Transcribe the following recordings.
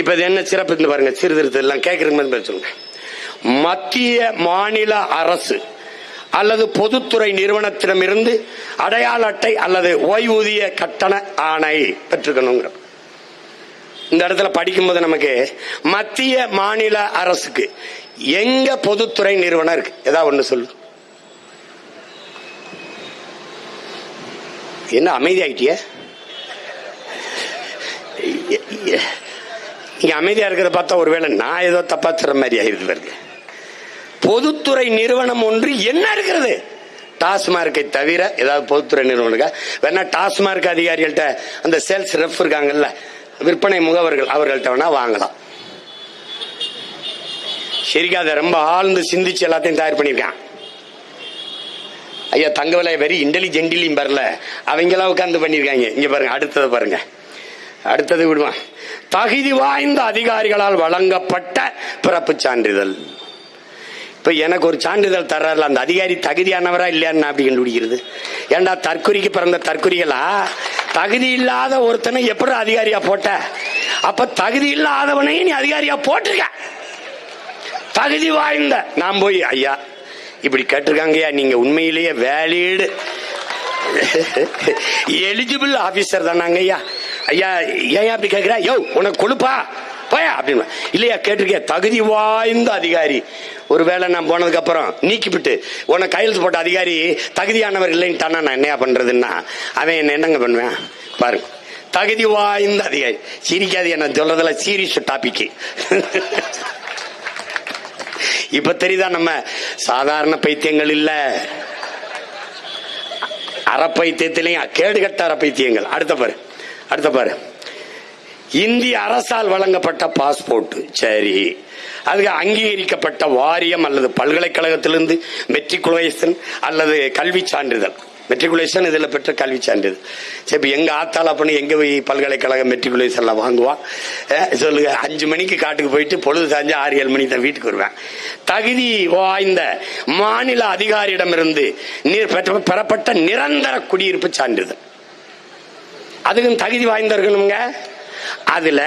இப்ப இது என்ன சிறப்பு பாருங்க சீர்திருத்தம் எல்லாம் கேட்கறதுக்கு சொல்லுங்க. மத்திய மாநில அரசு அல்லது பொதுத்துறை நிறுவனத்திடமிருந்து அடையாள அட்டை அல்லது ஓய்வூதிய கட்டண ஆணை பெற்றுக்கணுங்கிற இந்த இடத்துல படிக்கும்போது நமக்கு மத்திய மாநில அரசுக்கு எங்க பொதுத்துறை நிறுவனம் இருக்கு? ஏதாவது ஒண்ணு சொல்லு. என்ன அமைதி இங்கே அமைதியாக அமைதியா இருக்கிறத பார்த்தா ஒருவேளை நான் ஏதோ தப்பா சொல்ற மாதிரி ஆகிடுது பாருங்க. பொதுத்துறை நிறுவனம் ஒன்று என்ன இருக்கிறது? டாஸ்மார்க்கை தவிர ஏதாவது பொதுத்துறை நிறுவனம் இருக்கா? வேணா டாஸ்மார்க் அதிகாரிகள்ட்ட அந்த சேல்ஸ் ரெஃப் இருக்காங்கல்ல விற்பனை முகவர்கள் அவர்கள்ட்ட வேணா வாங்கலாம். சரிக்கா அதை ரொம்ப ஆழ்ந்து சிந்திச்சு எல்லாத்தையும் தயார் பண்ணியிருக்கான். ஐயா தங்கவிலை வெரி இன்டெலிஜென்டிலையும் வரல அவங்களாம் உட்காந்து பண்ணியிருக்காங்க. இங்கே பாருங்க அடுத்தது பாருங்க. அடுத்தது விடுவான். தகுதி வாய்ந்த அதிகாரிகளால் வழங்கப்பட்ட பிறப்புச் சான்றிதழ். இப்போ எனக்கு ஒரு சான்றிதழ் தர்றாருல அந்த அதிகாரி தகுதியானவரா இல்லையான்னு அப்படி கண்டுபிடிக்கிறது? ஏன்டா தற்குறிக்கு பிறந்த தற்குறிகளா தகுதி இல்லாத ஒருத்தனை எப்படி அதிகாரியா போட்ட? அப்ப தகுதி இல்லாதவனையும் நீ அதிகாரியா போட்டிருக்க. தகுதி வாய்ந்த நான் போய் ஐயா இப்படி கேட்டிருக்காங்கய்யா நீங்க உண்மையிலேயே வேலீடு எலிஜிபிள் ஆபீசர் தானாங்க ஐயா ஐயா ஏன் அப்படி கேட்கிற? யோ உனக்கு கொழுப்பா? போயா அப்படின்னு இல்லையா கேட்டிருக்கேன் தகுதி வாய்ந்த அதிகாரி. ஒரு வேளை நான் போனதுக்கு அப்புறம் நீக்கிவிட்டு உன்னை கையெழுத்து போட்ட அதிகாரி தகுதியானவர் இல்லைன்னு தானே நான் என்னையா பண்றதுன்னா? அவன் என்ன என்னங்க பண்ணுவேன்? பாருங்க. தகுதி வாய்ந்த அதிகாரி. சிரிக்காது என்ன சொல்றதுல சீரியஸ் டாபிக் இப்ப தெரியுதா நம்ம சாதாரண பைத்தியங்கள் இல்ல? அறப்பைத்தியத்திலையும் கேடுகட்ட அறப்பைத்தியங்கள். அடுத்த பாரு. அடுத்த பாரு. இந்திய அரசால் வழங்கப்பட்ட பாஸ்போர்ட். சரி. அதுக்கு அங்கீகரிக்கப்பட்ட வாரியம் அல்லது பல்கலைக்கழகத்திலிருந்து மெட்ரிகுலேஷன் அல்லது கல்வி சான்றிதழ். மெட்ரிகுலேஷன் இதில் பெற்ற கல்வி சான்றிதழ். சரி இப்போ எங்கள் ஆத்தால பண்ணி எங்கே போய் பல்கலைக்கழகம் மெட்ரிகுலேஷன்ல வாங்குவான் சொல்லுங்க அஞ்சு மணிக்கு காட்டுக்கு போயிட்டு பொழுது சாஞ்சு ஆறு ஏழு மணிக்கு தான் வீட்டுக்கு வருவேன். தகுதி வாய்ந்த மாநில அதிகாரியிடமிருந்து நீர் பெற்ற பெறப்பட்ட நிரந்தர குடியிருப்பு சான்றிதழ். அதுக்கும் தகுதி வாய்ந்திருக்கணுங்க அதில் அதுல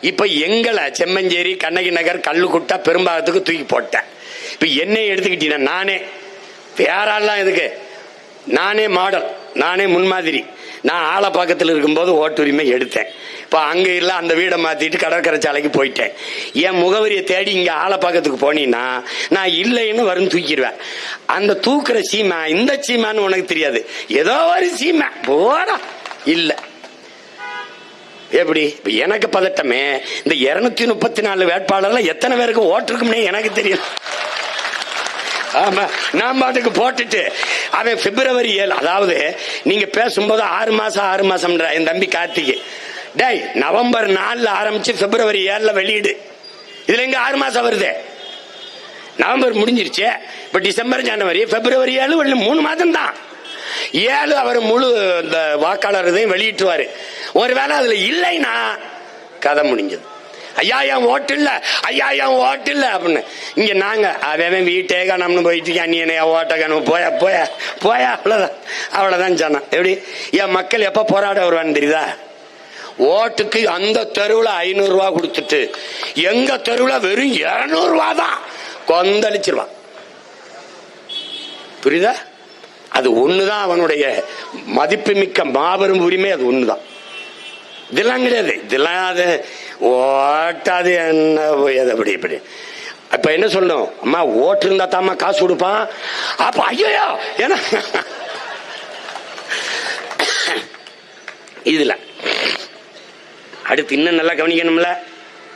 இப்ப எங்களை செம்மஞ்சேரி கண்ணகி நகர் கல்லுக்குட்டா பெரும்பாலத்துக்கு தூக்கி போட்டேன். இப்ப என்னை எடுத்துக்கிட்டீங்கன்னா நானே. யாரெல்லாம் இதுக்கு? நானே மாடல் நானே முன்மாதிரி. நான் ஆலப்பாக்கத்தில் இருக்கும்போது ஓட்டுரிமை எடுத்தேன். இப்போ அங்கே இல்லை அந்த வீடை மாற்றிட்டு கடற்கரை சாலைக்கு போயிட்டேன். என் முகவரியை தேடி இங்கே ஆலப்பாக்கத்துக்கு போனீங்கன்னா நான் இல்லைன்னு வரும் தூக்கிடுவேன். அந்த தூக்குற சீமா இந்த சீமான்னு உனக்கு தெரியாது. ஏதோ ஒரு சீமா. போடா. இல்லை. எப்படி? இப்போ எனக்கு பதட்டமே. இந்த இருநூத்தி முப்பத்தி நாலு வேட்பாளர்ல எத்தனை பேருக்கு ஓட்டிருக்கும்னே எனக்கு தெரியும். ஆமா நான் பாட்டுக்கு போட்டுட்டு அவன் பிப்ரவரி ஏழு அதாவது நீங்க பேசும்போது ஆறு மாசம் ஆறு மாசம்ன்ற என் தம்பி கார்த்திகை டேய் நவம்பர் நாலுல ஆரம்பிச்சு பிப்ரவரி ஏழுல வெளியீடு. இதுல எங்க ஆறு மாசம் வருது? நவம்பர் முடிஞ்சிருச்சு இப்ப டிசம்பர் ஜனவரி பிப்ரவரி ஏழு மூணு மாதம் தான் ஏழு அவர் முழு இந்த வாக்காளர் இதையும் வெளியிட்டுவாரு ஒருவேளை அதுல இல்லைன்னா கதை முடிஞ்சது. ஐயா என் ஓட்டு இல்ல. ஐயா என் ஓட்டு இல்ல அப்படின்னு. இங்க நாங்க அவன் வீட்டே கணம்னு போயிட்டு நீ என்ன ஓட்ட கணம். போயா போயா போயா அவ்வளவுதான். அவ்வளவுதான் சொன்னான். எப்படி? என் மக்கள் எப்ப போராட வருவான்னு தெரியுதா? ஓட்டுக்கு அந்த தெருவுல ஐநூறு ரூபா கொடுத்துட்டு எங்க தெருவுல வெறும் இருநூறு ரூபா தான் கொந்தளிச்சிருவான். புரியுதா? அது ஒண்ணுதான் அவனுடைய மதிப்புமிக்க மாபெரும் உரிமை அது ஒண்ணுதான். இதெல்லாம் கிடையாது. இதெல்லாம் அது ஓட்டாது என்ன அது அப்படி இப்படி. இப்ப என்ன சொல்லணும்? அம்மா ஓட்டு இருந்தா தாம்மா காசு கொடுப்பான். அப்ப ஐயோ ஏன்னா இதுல. அடுத்து இன்னும் நல்லா கவனிக்கணும்ல?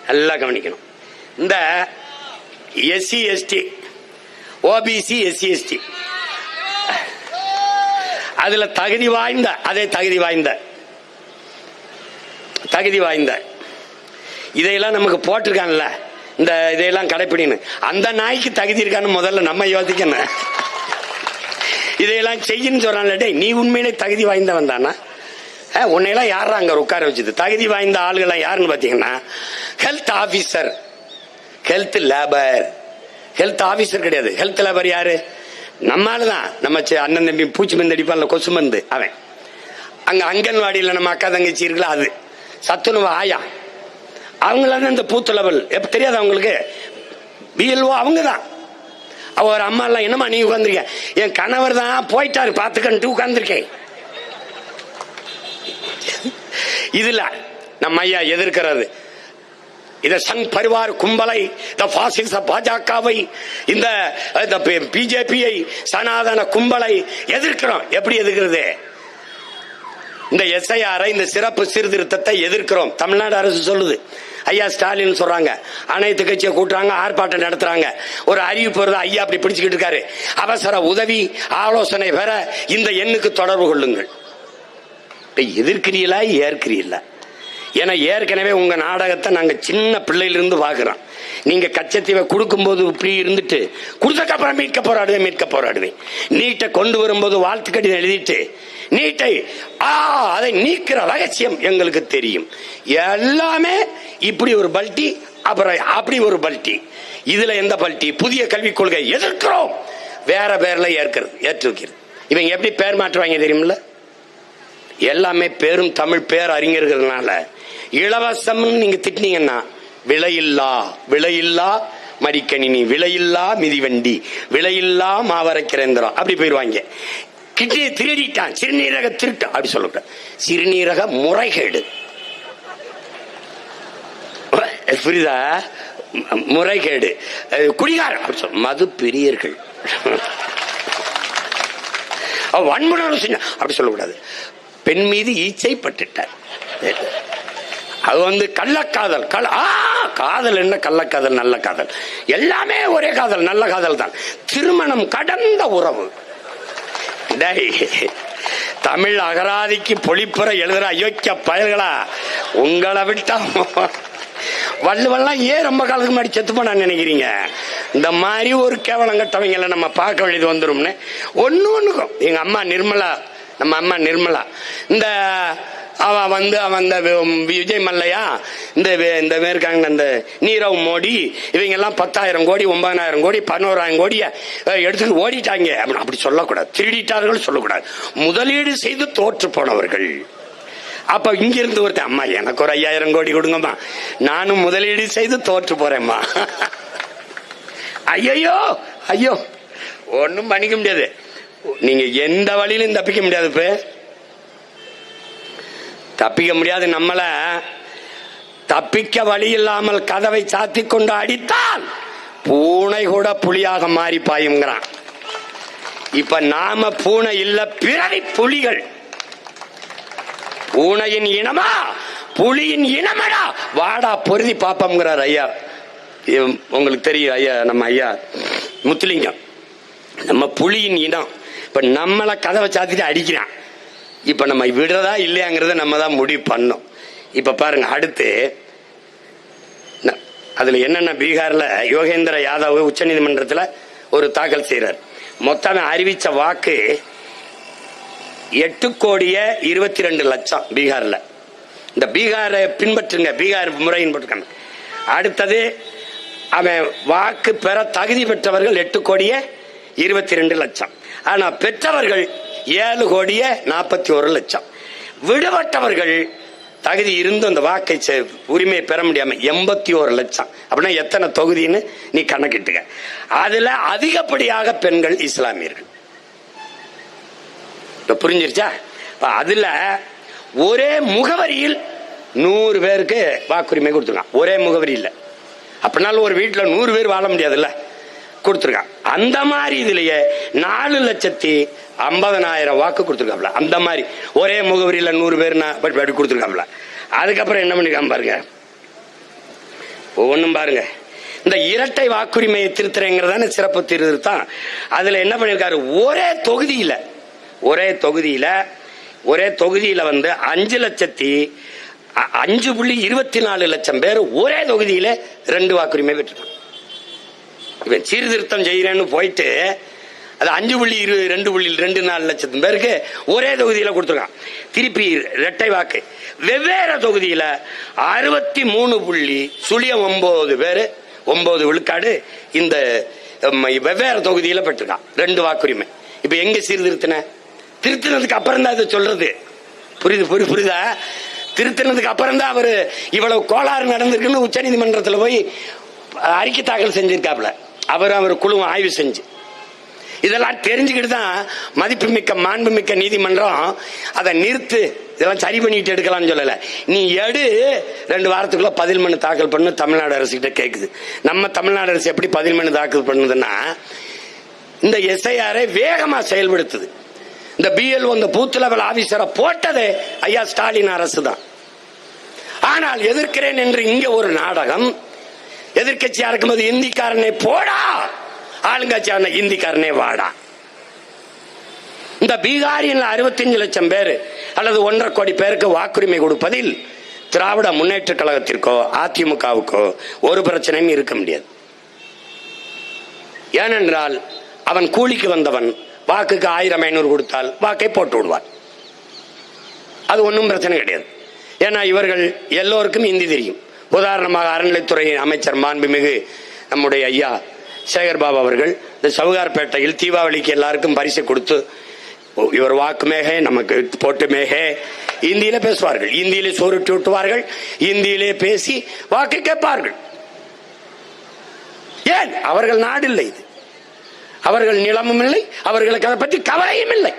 நல்லா கவனிக்கணும். இந்த SC ST OBC SC ST. அதுல தகுதி வாய்ந்த அதே தகுதி வாய்ந்த. தகுதி வாய்ந்த. இதையெல்லாம் நமக்கு போட்டிருக்கான்ல. இந்த இதையெல்லாம் கடைப்பிடின்னு. அந்த நாய்க்கு தகுதி இருக்கான்னு முதல்ல நம்ம யோசிக்கணும். இதையெல்லாம் செய்யன்னு சொல்றான்ல டேய் நீ உண்மையிலே தகுதி வாய்ந்தவன் தானா? உன்னையெல்லாம் யாரா அங்க உட்கார வச்சது? தகுதி வாய்ந்த ஆளுகள்லாம் யாருன்னு பாத்தீங்கன்னா health officer health labour health officer கிடையாது. ஹெல்த் லேபர் யாரு? நம்மால தான் நம்ம அண்ணன் தம்பி பூச்சி மருந்து அடிப்பான்ல கொசு மருந்து. அவன். அங்க அங்கன்வாடியில் நம்ம அக்கா தங்கச்சி இருக்குல்ல அது. சத்துணவு ஆயா. அவங்களாம் இந்த பூத்து லெவல். எப்போ தெரியாது அவங்களுக்கு பிஎல்ஓ அவங்க தான் அவ ஒரு அம்மா எல்லாம் என்னம்மா நீ உட்காந்துருக்க என் கணவர் தான் போயிட்டாரு பார்த்துக்கன்ட்டு உட்காந்துருக்கேன் இதில் நம்ம ஐயா எதிர்க்கிறது. இந்த சங் பரிவார் கும்பலை இந்த பாசிச பாஜகவை இந்த பிஜேபியை சனாதன கும்பலை எதிர்க்கிறோம். எப்படி எதிர்க்கிறது? இந்த எஸ்ஐஆர் இந்த சிறப்பு சீர்திருத்தத்தை எதிர்க்கிறோம். தமிழ்நாடு அரசு சொல்லுது. ஐயா ஸ்டாலின் சொல்றாங்க. அனைத்து கட்சியை கூட்டுறாங்க ஆர்ப்பாட்டம் நடத்துறாங்க. ஒரு அறிவிப்பு வருது? ஐயா அப்படி பிடிச்சுக்கிட்டு இருக்காரு. அவசர உதவி ஆலோசனை பெற இந்த எண்ணுக்கு தொடர்பு கொள்ளுங்கள். எதிர்க்கிறீங்களா ஏற்கிறீங்களா ஏன்னா ஏற்கனவே உங்க நாடகத்தை நாங்க சின்ன பிள்ளையிலிருந்து பாக்குறோம் நீங்க கச்சத்தீவை கொடுக்கும்போது இப்படி இருந்துட்டு கொடுத்தக்கப்புறம் மீட்க போராடுவேன் மீட்க போராடுவேன். நீட்டை கொண்டு வரும்போது வாழ்த்து கடிதம் எழுதிட்டு நீட்டை ஆ அதை நீக்கிற ரகசியம் எங்களுக்கு தெரியும். எல்லாமே இப்படி ஒரு பல்ட்டி அப்புறம் அப்படி ஒரு பல்ட்டி. இதுல எந்த பல்ட்டி? புதிய கல்விக் கொள்கை எதிர்க்கிறோம். வேற பேர்ல ஏற்கிறது ஏற்று வைக்கிறது இவங்க எப்படி பேர் மாற்றுவாங்க தெரியுமில்ல? எல்லாமே பேரும் தமிழ் பேர் அறிஞர்கள்னால. இலவசம் நீங்க திட்டினீங்கன்னா விலையில்லா விலையில்லா மடிக்கணினி விலையில்லா மிதிவண்டி விலையில்லா மாவரக்கிரேந்திரம் அப்படி போயிருவாங்க. கிட்டியை திருடிட்டான் சிறுநீரக திருட்டு அப்படி சொல்லக்கூடாது சிறுநீரக முறைகேடு. புரியுதா? முறைகேடு. குடிகாரம் அப்படி சொல்ல மது பிரியர்கள். வன்முறை அப்படி சொல்லக்கூடாது. பெண் மீது ஈச்சை பட்டுட்டார் அது வந்து கள்ளக்காதல். கல் ஆ காதல் என்ன கள்ளக்காதல் நல்ல காதல். எல்லாமே ஒரே காதல் நல்ல காதல் தான். திருமணம் கடந்த உறவு. தமிழ் அகராதிக்கு பொழிப்புற எழுதுற அயோக்கிய பயல்களா உங்களை விட்டா வள்ளுவெல்லாம் ஏன் ரொம்ப காலத்துக்கு முன்னாடி செத்து போனாங்க நினைக்கிறீங்க? இந்த மாதிரி ஒரு கேவலங்கட்டவங்களை நம்ம பார்க்க வேண்டியது வந்துரும்னு. ஒன்று ஒன்றுக்கும் எங்கள் அம்மா நிர்மலா நம்ம அம்மா நிர்மலா. இந்த அவ வந்து அவன் இந்த வி- விஜய் மல்லையா? இந்த இந்த இருக்காங்க இந்த நீரவ் மோடி இவங்க எல்லாம் பத்தாயிரம் கோடி ஒன்பதாயிரம் கோடி பதினோராயிரம் கோடிய அஹ், எடுத்துட்டு ஓடிட்டாங்க. அப்படின்னு அப்படி சொல்லக்கூடாது. திருடிட்டார்கள் சொல்லக்கூடாது. முதலீடு செய்து தோற்று போனவர்கள். அப்ப இங்கிருந்து ஒருத்தன் அம்மா எனக்கு ஒரு ஐயாயிரம் கோடி கொடுங்கம்மா. நானும் முதலீடு செய்து தோற்று போறேம்மா. ஐயோ ஐயோ. ஒன்றும் பண்ணிக்க முடியாது. நீங்க எந்த வழியிலும் தப்பிக்க முடியாது இப்ப. தப்பிக்க முடியாது நம்மள. தப்பிக்க வழி இல்லாமல் கதவை சாத்தி கொண்டு அடித்தால் பூனை கூட புலியாக மாறி பாயுங்கிறான் இப்ப நாம பூனை இல்ல பிறவி புலிகள். பூனையின் இனமா? புலியின் இனமடா? வாடா பொருதி பாப்பம்ங்கிறார் ஐயா. உங்களுக்கு தெரியும் ஐயா நம்ம ஐயா முத்துலிங்கம். நம்ம புலியின் இனம். இப்ப நம்மளை கதவை சாத்திட்டு அடிக்கிறான். இப்ப நம்ம விடுறதா இல்லையாங்கிறத நம்ம தான் முடிவு பண்ணோம். இப்ப பாருங்க அடுத்து அதில் அதுல என்னென்ன பீகார்ல யோகேந்திர யாதவ் உச்சநீதிமன்றத்தில் ஒரு தாக்கல் செய்யறார் மொத்தம் அறிவிச்ச வாக்கு எட்டு கோடியே இருபத்தி ரெண்டு லட்சம் பீகார்ல. இந்த பீகாரை பின்பற்றுங்க பீகார் முறையின் போட்டுருக்காங்க அடுத்தது அவன் வாக்கு பெற தகுதி பெற்றவர்கள் எட்டு கோடியே இருபத்தி ரெண்டு லட்சம். ஆனா பெற்றவர்கள் ஏழு கோடியே நாற்பத்தி ஒரு லட்சம். விடுபட்டவர்கள் தகுதி இருந்து அந்த வாக்கை செ- உரிமையை பெற முடியாம எண்பத்தி ஒரு லட்சம். அப்படின்னா எத்தனை தொகுதின்னு நீ கணக்கிட்டுக்க அதுல அதிகப்படியாக பெண்கள் இஸ்லாமியர்கள். இப்ப புரிஞ்சிருச்சா? அதுல ஒரே முகவரியில் நூறு பேருக்கு வாக்குரிமை கொடுத்துருக்கான். ஒரே முகவரி இல்லை அப்படின்னாலும் ஒரு வீட்டில் நூறு பேர் வாழ முடியாதுல்ல? கொடுத்துருக்கான். அந்த மாதிரி இதுலயே நாலு லட்சத்தி ஐம்பதனாயிரம் வாக்கு கொடுத்துருக்காப்ல அந்த மாதிரி. ஒரே முகவரியில் நூறு பேர் அப்படி கொடுத்துருக்காப்ல அதுக்கப்புறம் என்ன பண்ணிருக்கான் பாருங்க. ஒவ்வொன்றும் பாருங்க. இந்த இரட்டை வாக்குரிமையை திருத்துறேங்கிறதான சிறப்பு திருத்தான் அதுல என்ன பண்ணியிருக்காரு ஒரே தொகுதியில ஒரே தொகுதியில ஒரே தொகுதியில வந்து அஞ்சு லட்சத்தி அ- அஞ்சு புள்ளி இருபத்தி நாலு லட்சம் பேர் ஒரே தொகுதியில ரெண்டு வாக்குரிமை பெற்றிருக்காங்க. இவன் சீர்திருத்தம் செய்யறேன்னு போயிட்டு அது அஞ்சு புள்ளி இரு ரெண்டு புள்ளி ரெண்டு நாலு லட்சத்து பேருக்கு ஒரே தொகுதியில் கொடுத்துருக்கான். திருப்பி ரெட்டை வாக்கு. வெவ்வேறு தொகுதியில் அறுபத்தி மூணு புள்ளி சுழியம் ஒம்பது பேர் ஒம்பது விழுக்காடு இந்த வெவ்வேறு தொகுதியில் பெற்றிருக்கான். ரெண்டு வாக்குரிமை. இப்போ எங்கே சீர்திருத்தின? திருத்தினதுக்கு அப்புறம் தான் இதை சொல்றது. புரியுது புரி புரியுதா? திருத்தினதுக்கு அப்புறம் தான் அவர் இவ்வளவு கோளாறு நடந்திருக்குன்னு உச்ச நீதிமன்றத்தில் போய் அறிக்கை தாக்கல் செஞ்சிருக்காப்ல அவர் அவர் குழு ஆய்வு செஞ்சு. இதெல்லாம் தெரிஞ்சுக்கிட்டு தான் மதிப்புமிக்க மாண்புமிக்க நீதிமன்றம் அதை நிறுத்து இதெல்லாம் சரி பண்ணிட்டு எடுக்கலாம்னு சொல்லல. நீ எடு ரெண்டு வாரத்துக்குள்ள பதில் மனு தாக்கல் பண்ணு தமிழ்நாடு அரசு கிட்ட கேக்குது. நம்ம தமிழ்நாடு அரசு எப்படி பதில் மனு தாக்கல் பண்ணுதுன்னா இந்த எஸ்ஐஆரை வேகமா செயல்படுத்துது. இந்த பிஎல் இந்த பூத் லெவல் ஆபீசரை போட்டதே ஐயா ஸ்டாலின் அரசு தான் ஆனால் எதிர்க்கிறேன் என்று இங்க ஒரு நாடகம் எதிர்கட்சியா இருக்கும்போது இந்திக்காரனை போடா. ஆளுங்கட்சியான இந்திக்காரனே வாடா. இந்த பீகாரியில் அறுபத்தஞ்சு லட்சம் பேர் அல்லது ஒன்றரை கோடி பேருக்கு வாக்குரிமை கொடுப்பதில் திராவிட முன்னேற்ற கழகத்திற்கோ அதிமுகவுக்கோ ஒரு பிரச்சனையும் இருக்க முடியாது. ஏனென்றால் அவன் கூலிக்கு வந்தவன். வாக்குக்கு ஆயிரம் ஐநூறு கொடுத்தால் வாக்கை போட்டு விடுவான். அது ஒன்றும் பிரச்சனை கிடையாது. ஏன்னா இவர்கள் எல்லோருக்கும் இந்தி தெரியும். உதாரணமாக அறநிலைத்துறை அமைச்சர் மாண்புமிகு நம்முடைய ஐயா சேகர் பாபு அவர்கள் இந்த சவுகார்பேட்டையில் தீபாவளிக்கு எல்லாருக்கும் பரிசு கொடுத்து இவர் வாக்கு மேகே நமக்கு போட்டு மேகே இந்தியில பேசுவார்கள். இந்தியிலே சோறுட்டி விட்டுவார்கள் இந்தியிலே பேசி வாக்கு கேட்பார்கள். ஏன்? அவர்கள் நாடு இல்லை இது. அவர்கள் நிலமும் இல்லை அவர்களுக்கு அதை பற்றி கவலையும் இல்லை.